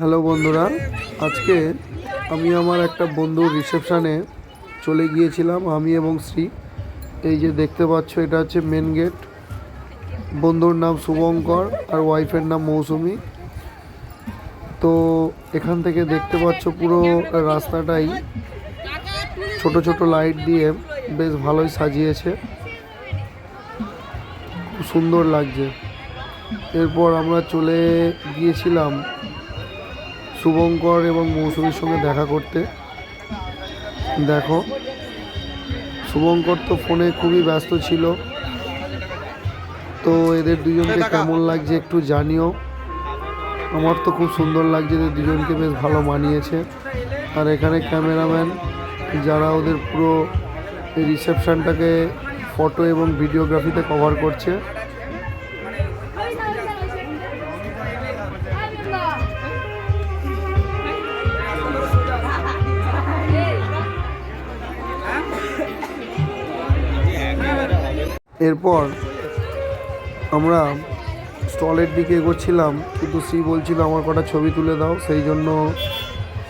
Hello বন্ধুরা, আজকে আমি আমার একটা বন্ধুর রিসেপশানে চলে গিয়েছিলাম, আমি এবং শ্রী। এই যে দেখতে পাচ্ছ, এটা হচ্ছে মেন গেট বন্ধুর নাম শুভঙ্কর, আর ওয়াইফের নাম মৌসুমি। তো এখান থেকে দেখতে পাচ্ছ, পুরো রাস্তাটাই ছোট ছোট লাইট দিয়ে বেশ ভালোই সাজিয়েছে। সুন্দর লাগছে। এরপর আমরা চলে গিয়েছিলাম শুভঙ্কর এবং মৌসুমীর সঙ্গে দেখা করতে। দেখো শুভঙ্কর তো ফোনে খুবই ব্যস্ত ছিল। তো এদের দুজনকে কেমন লাগছে একটু জানিও। আমার তো খুব সুন্দর লাগছে এদের দুজনকে বেশ ভালো মানিয়েছে। আর এখানে ক্যামেরাম্যান যারা ওদের পুরো রিসেপশনটাকে ফটো এবং ভিডিওগ্রাফিতে কভার করছে। এরপর আমরা স্টলের দিকে এগোচ্ছিলাম, কিন্তু সি বলছিল, আমার কটা ছবি তুলে দাও। সেই জন্য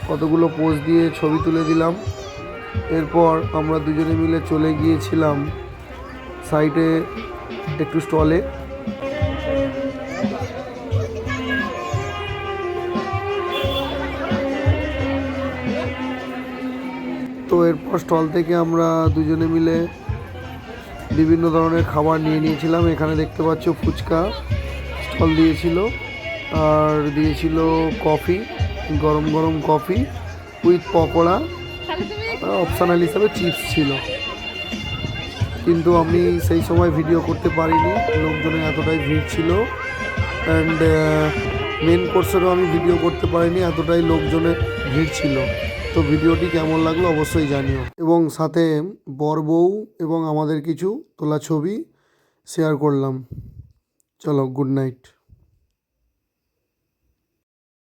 কতগুলো পোজ দিয়ে ছবি তুলে দিলাম। এরপর আমরা দুজনে মিলে চলে গিয়েছিলাম সাইডে একটু স্টলে তো এরপর স্টল থেকে আমরা দুজনে মিলে বিভিন্ন ধরনের খাবার নিয়ে নিয়েছিলাম। এখানে দেখতে পাচ্ছ ফুচকা স্টল দিয়েছিল। আর দিয়েছিল কফি গরম গরম কফি উইথ পকোড়া। অপশনাল হিসাবে চিপস ছিল। কিন্তু আমি সেই সময় ভিডিও করতে পারিনি। লোকজনের এতটাই ভিড় ছিল। অ্যান্ড মেন কোর্সেরও আমি ভিডিও করতে পারিনি, এতটাই লোকজনের ভিড় ছিল। তো ভিডিওটি কেমন লাগল অবশ্যই জানিও। এবং সাথে বর বউ এবং আমাদের কিছু তোলা ছবি শেয়ার করলাম। চলো গুড নাইট